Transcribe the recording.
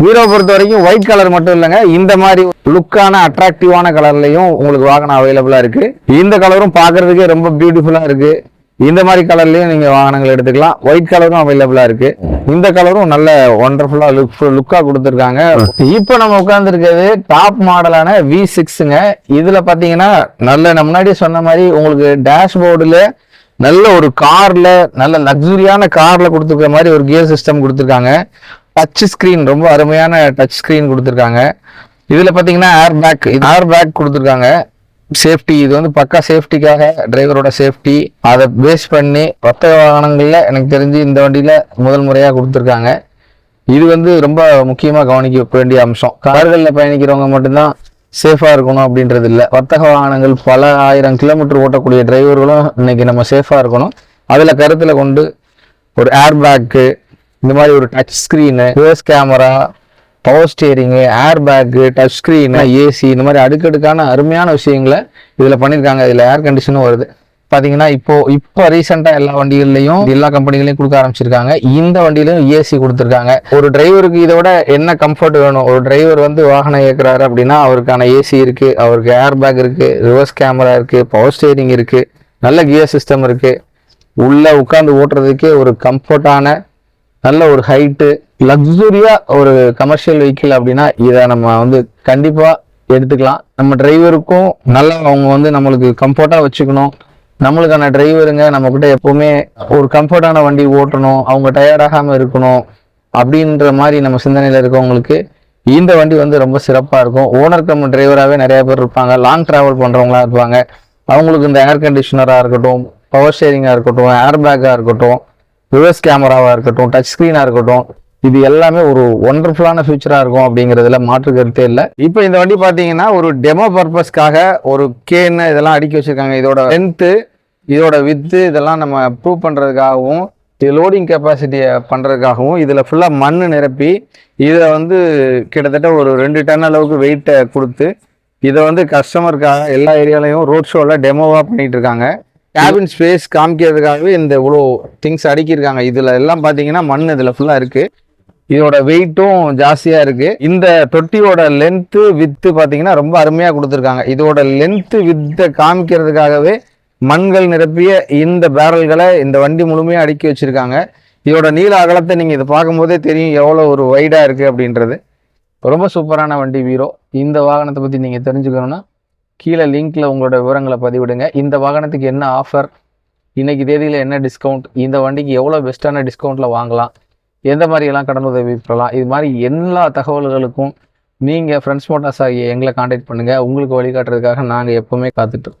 Hero பொறுத்த வரைக்கும் white colour மட்டும் இல்லைங்க. இந்த மாதிரி லுக்கான அட்ராக்டிவான கலர்லையும் உங்களுக்கு வாகனம் அவைலபிளாக இருக்கு. இந்த கலரும் பார்க்கறதுக்கே ரொம்ப பியூட்டிஃபுல்லாக இருக்கு. இந்த மாதிரி கலர்லையும் நீங்கள் வாகனங்கள் எடுத்துக்கலாம். ஒயிட் கலரும் அவைலபிளாக இருக்கு. இந்த கலரும் நல்ல ஒண்டர்ஃபுல்லாக லுக் லுக்காக கொடுத்துருக்காங்க. இப்போ நம்ம உட்காந்துருக்கிறது டாப் மாடலான வி சிக்ஸுங்க இதில் பார்த்தீங்கன்னா நல்ல நான் முன்னாடியே சொன்ன மாதிரி உங்களுக்கு டேஷ்போர்டில் நல்ல ஒரு காரில் நல்ல லக்ஸுரியான காரில் கொடுத்துருக்க மாதிரி ஒரு கியர் சிஸ்டம் கொடுத்துருக்காங்க. டச் ஸ்க்ரீன் ரொம்ப அருமையான டச் ஸ்க்ரீன் கொடுத்துருக்காங்க. இதில் பார்த்தீங்கன்னா ஏர் பேக் இது ஏர் பேக் கொடுத்துருக்காங்க. சேஃப்டி இது வந்து பக்கா சேஃப்டிக்காக டிரைவரோட சேஃப்டி அதை பேஸ் பண்ணி வர்த்தக வாகனங்களில் எனக்கு தெரிஞ்சு இந்த வண்டியில் முதல் முறையாக கொடுத்துருக்காங்க. இது வந்து ரொம்ப முக்கியமாக கவனிக்க வேண்டிய அம்சம். கார்களில் பயணிக்கிறவங்க மட்டும்தான் சேஃபாக இருக்கணும் அப்படின்றது இல்லை. வர்த்தக வாகனங்கள் பல ஆயிரம் கிலோமீட்டர் ஓட்டக்கூடிய டிரைவர்களும் இன்னைக்கு நம்ம சேஃபாக இருக்கணும். அதில் கருத்தில் கொண்டு ஒரு ஏர் பேக்கு இந்த மாதிரி ஒரு touch screen reverse camera power steering air bag touch screen AC இந்த மாதிரி அடுக்கடுக்கான அருமையான விஷயங்களை இதில் பண்ணியிருக்காங்க. இதில் ஏர் கண்டிஷனும் வருது. பார்த்தீங்கன்னா இப்போ இப்போ ரீசெண்டாக எல்லா வண்டிகள்லையும் எல்லா கம்பெனிகளையும் கொடுக்க ஆரம்பிச்சிருக்காங்க. இந்த வண்டியிலையும் ஏசி கொடுத்துருக்காங்க. ஒரு டிரைவருக்கு விட என்ன கம்ஃபர்ட் வேணும்? ஒரு டிரைவர் வந்து வாகனம் இயக்குறாரு அப்படின்னா அவருக்கான ஏசி இருக்கு அவருக்கு ஏர் பேக் இருக்கு ரிவர்ஸ் கேமரா இருக்கு பவர் ஸ்டியரிங் இருக்கு நல்ல கியர் சிஸ்டம் இருக்கு. உள்ள உட்காந்து ஓட்டுறதுக்கே ஒரு கம்ஃபர்ட்டான நல்ல ஒரு ஹைட்டு லக்ஸுரியா ஒரு கமர்ஷியல் வெஹிக்கிள் அப்படின்னா இதை நம்ம வந்து கண்டிப்பா எடுத்துக்கலாம். நம்ம டிரைவருக்கும் நல்லா அவங்க வந்து நம்மளுக்கு கம்ஃபர்ட்டா வச்சுக்கணும். நம்மளுக்கான டிரைவருங்க நம்ம கிட்ட எப்பவுமே ஒரு கம்ஃபர்டான வண்டி ஓட்டணும். அவங்க டயர்டாகாமல் இருக்கணும். அப்படின்ற மாதிரி நம்ம சிந்தனையில் இருக்கவங்களுக்கு இந்த வண்டி வந்து ரொம்ப சிறப்பாக இருக்கும். ஓனர் கம் டிரைவராகவே நிறைய பேர் இருப்பாங்க. லாங் ட்ராவல் பண்ணுறவங்களா இருப்பாங்க. அவங்களுக்கு இந்த ஏர் கண்டிஷனராக இருக்கட்டும் பவர் ஷேரிங்காக இருக்கட்டும் ஏர் பேக்காக இருக்கட்டும் ரிவர்ஸ் கேமராவாக இருக்கட்டும் டச் ஸ்க்ரீனாக இருக்கட்டும் இது எல்லாமே ஒரு ஒண்டர்ஃபுல்லான ஃபியூச்சராக இருக்கும் அப்படிங்கிறதுல மாற்று கருத்தே இல்லை. இப்போ இந்த வண்டி பார்த்தீங்கன்னா ஒரு டெமோ பர்பஸ்க்காக ஒரு கேன்னு இதெல்லாம் அடுக்கி வச்சிருக்காங்க. இதோட லென்த்து இதோட வித்து இதெல்லாம் நம்ம ப்ரூவ் பண்ணுறதுக்காகவும் இது லோடிங் கெப்பாசிட்டியை பண்ணுறதுக்காகவும் இதில் ஃபுல்லாக மண் நிரப்பி இதை வந்து கிட்டத்தட்ட ஒரு ரெண்டு டன் அளவுக்கு வெயிட்டை கொடுத்து இதை வந்து கஸ்டமருக்காக எல்லா ஏரியாலையும் ரோட் ஷோவில் டெமோவாக பண்ணிகிட்டு இருக்காங்க. கேபின் ஸ்பேஸ் காமிக்கிறதுக்காகவே இந்த இவ்வளோ திங்ஸ் அடுக்கியிருக்காங்க. இதில் எல்லாம் பார்த்தீங்கன்னா மண் இதில் ஃபுல்லாக இருக்குது இதோட வெயிட்டும் ஜாஸ்தியாக இருக்குது இந்த தொட்டியோட லென்த்து வித்து பார்த்தீங்கன்னா ரொம்ப அருமையாக கொடுத்துருக்காங்க. இதோட லென்த்து வித்தை காமிக்கிறதுக்காகவே மண்கள் நிரப்பிய இந்த பேரல்களை இந்த வண்டி முழுமையாக அடுக்கி வச்சுருக்காங்க. இதோட நீள அகலத்தை நீங்கள் இதை பார்க்கும்போதே தெரியும் எவ்வளோ ஒரு வைடாக இருக்குது அப்படின்றது. ரொம்ப சூப்பரான வண்டி வீரோ. இந்த வாகனத்தை பற்றி நீங்கள் தெரிஞ்சுக்கணும்னா கீழே லிங்க்ல உங்களோட விவரங்களை பதிவிடுங்க. இந்த வாகனத்துக்கு என்ன ஆஃபர் இன்னைக்கு தேதியில் என்ன டிஸ்கவுண்ட் இந்த வண்டிக்கு எவ்வளோ பெஸ்ட்டான டிஸ்கவுண்ட்டில் வாங்கலாம்? எந்த மாதிரியெல்லாம் கடன் உதவி பெறலாம்? இது மாதிரி எல்லா தகவல்களுக்கும் நீங்கள் ஃப்ரெண்ட்ஸ் மோட்டார்ஸ் ஆகிய எங்களை காண்டாக்ட் பண்ணுங்கள் உங்களுக்கு வழிகாட்டுறதுக்காக நாங்கள் எப்போவுமே காத்துட்டு